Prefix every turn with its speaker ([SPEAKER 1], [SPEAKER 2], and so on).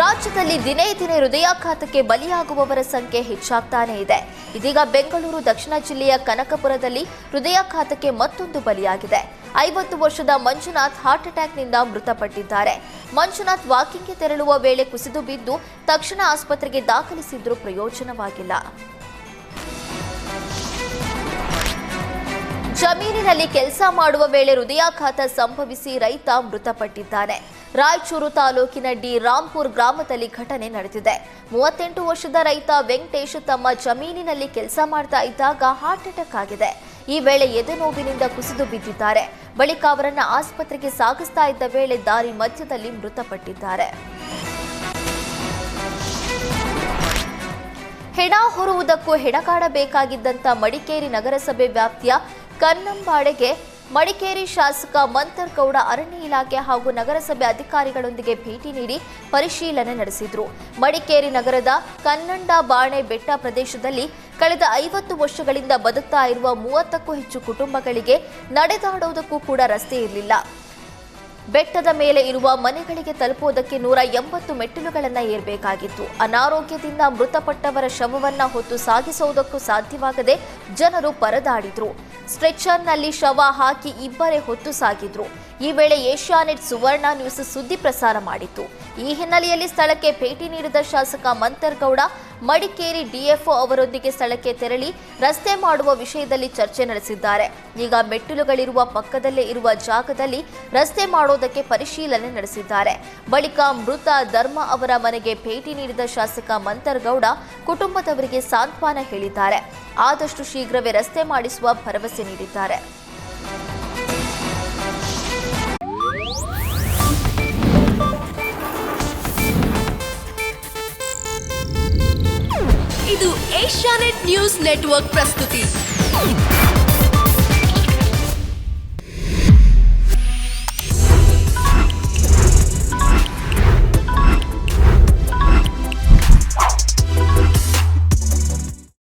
[SPEAKER 1] ರಾಜ್ಯದಲ್ಲಿ ದಿನೇ ದಿನೇ ಹೃದಯಾಘಾತಕ್ಕೆ ಬಲಿಯಾಗುವವರ ಸಂಖ್ಯೆ ಹೆಚ್ಚಾಗ್ತಾನೇ ಇದೆ. ಇದೀಗ ಬೆಂಗಳೂರು, ದಕ್ಷಿಣ ಜಿಲ್ಲೆಯ ಕನಕಪುರದಲ್ಲಿ ಹೃದಯಾಘಾತಕ್ಕೆ ಮತ್ತೊಂದು ಬಲಿಯಾಗಿದೆ. ಐವತ್ತು ವರ್ಷದ ಮಂಜುನಾಥ್ ಹಾರ್ಟ್ ಅಟ್ಯಾಕ್ನಿಂದ ಮೃತಪಟ್ಟಿದ್ದಾರೆ. ಮಂಜುನಾಥ್ ವಾಕಿಂಗ್ಗೆ ತೆರಳುವ ವೇಳೆ ಕುಸಿದು ಬಿದ್ದು ತಕ್ಷಣ ಆಸ್ಪತ್ರೆಗೆ ದಾಖಲಿಸಿದ್ರೂ ಪ್ರಯೋಜನವಾಗಿಲ್ಲ. ಜಮೀನಿನಲ್ಲಿ ಕೆಲಸ ಮಾಡುವ ವೇಳೆ ಹೃದಯಾಘಾತ ಸಂಭವಿಸಿ ರೈತ ಮೃತಪಟ್ಟಿದ್ದಾನೆ. ರಾಯಚೂರು ತಾಲೂಕಿನ ಡಿ ರಾಂಪುರ್ ಗ್ರಾಮದಲ್ಲಿ ಘಟನೆ ನಡೆದಿದೆ. ಮೂವತ್ತೆಂಟು ವರ್ಷದ ರೈತ ವೆಂಕಟೇಶ್ ತಮ್ಮ ಜಮೀನಿನಲ್ಲಿ ಕೆಲಸ ಮಾಡ್ತಾ ಇದ್ದಾಗ ಹಾರ್ಟ್ ಅಟ್ಯಾಕ್ ಆಗಿದೆ. ಈ ವೇಳೆ ಎದೆನೋವಿನಿಂದ ಕುಸಿದು ಬಿದ್ದಿದ್ದಾರೆ. ಬಳಿಕ ಅವರನ್ನು ಆಸ್ಪತ್ರೆಗೆ ಸಾಗಿಸ್ತಾ ಇದ್ದ ವೇಳೆ ದಾರಿ ಮಧ್ಯದಲ್ಲಿ ಮೃತಪಟ್ಟಿದ್ದಾರೆ. ಹೆಣ ಹೊರುವುದಕ್ಕೂ ಹೆಣಗಾಡಬೇಕಾಗಿದ್ದಂಥ ಮಡಿಕೇರಿ ನಗರಸಭೆ ವ್ಯಾಪ್ತಿಯ ಕನ್ನಂಬಾಡೆಗೆ ಮಡಿಕೇರಿ ಶಾಸಕ ಮಂತರ್ಗೌಡ ಅರಣ್ಯ ಇಲಾಖೆ ಹಾಗೂ ನಗರಸಭೆ ಅಧಿಕಾರಿಗಳೊಂದಿಗೆ ಭೇಟಿ ನೀಡಿ ಪರಿಶೀಲನೆ ನಡೆಸಿದ್ರು. ಮಡಿಕೇರಿ ನಗರದ ಕನ್ನಂಡ ಬಾಣೆ ಬೆಟ್ಟ ಪ್ರದೇಶದಲ್ಲಿ ಕಳೆದ ಐವತ್ತು ವರ್ಷಗಳಿಂದ ಬದುಕ್ತಾ ಇರುವ ಮೂವತ್ತಕ್ಕೂ ಹೆಚ್ಚು ಕುಟುಂಬಗಳಿಗೆ ನಡೆದಾಡುವುದಕ್ಕೂ ಕೂಡ ರಸ್ತೆ ಇರಲಿಲ್ಲ. ಬೆಟ್ಟದ ಮೇಲೆ ಇರುವ ಮನೆಗಳಿಗೆ ತಲುಪುವುದಕ್ಕೆ ನೂರ ಎಂಬತ್ತು ಮೆಟ್ಟಿಲುಗಳನ್ನು ಏರಬೇಕಾಗಿತ್ತು. ಅನಾರೋಗ್ಯದಿಂದ ಮೃತಪಟ್ಟವರ ಶವವನ್ನ ಹೊತ್ತು ಸಾಗಿಸುವುದಕ್ಕೂ ಸಾಧ್ಯವಾಗದೆ ಜನರು ಪರದಾಡಿದ್ರು. ಸ್ಟ್ರೆಚರ್ನಲ್ಲಿ ಶವ ಹಾಕಿ ಇಬ್ಬರೇ ಹೊತ್ತು ಸಾಗಿದ್ರು. ಈ ವೇಳೆ ಏಷ್ಯಾನೆಟ್ ಸುವರ್ಣ ನ್ಯೂಸ್ ಸುದ್ದಿ ಪ್ರಸಾರ ಮಾಡಿತ್ತು ಈ ಹಿನ್ನೆಲೆಯಲ್ಲಿ ಸ್ಥಳಕ್ಕೆ ಭೇಟಿ ನೀಡಿದ ಶಾಸಕ ಮಂತರ್ಗೌಡ, ಮಡಿಕೇರಿ ಡಿಎಫ್ಒ ಅವರೊಂದಿಗೆ ಸ್ಥಳಕ್ಕೆ ತೆರಳಿ ರಸ್ತೆ ಮಾಡುವ ವಿಷಯದಲ್ಲಿ ಚರ್ಚೆ ನಡೆಸಿದ್ದಾರೆ. ಈಗ ಮೆಟ್ಟಿಲುಗಳಿರುವ ಪಕ್ಕದಲ್ಲೇ ಇರುವ ಜಾಗದಲ್ಲಿ ರಸ್ತೆ ಮಾಡೋದಕ್ಕೆ ಪರಿಶೀಲನೆ ನಡೆಸಿದ್ದಾರೆ. ಬಳಿಕ ಮೃತ ಧರ್ಮ ಅವರ ಮನೆಗೆ ಭೇಟಿ ನೀಡಿದ ಶಾಸಕ ಮಂತರ್ಗೌಡ ಕುಟುಂಬದವರಿಗೆ ಸಾಂತ್ವನ ಹೇಳಿದ್ದಾರೆ. ಆದಷ್ಟು ಶೀಘ್ರವೇ ರಸ್ತೆ ಮಾಡಿಸುವ ಭರವಸೆ ನೀಡಿದ್ದಾರೆ.
[SPEAKER 2] ಇದು ಏಷ್ಯಾನೆಟ್ ನ್ಯೂಸ್ ನೆಟ್ವರ್ಕ್ ಪ್ರಸ್ತುತಿ.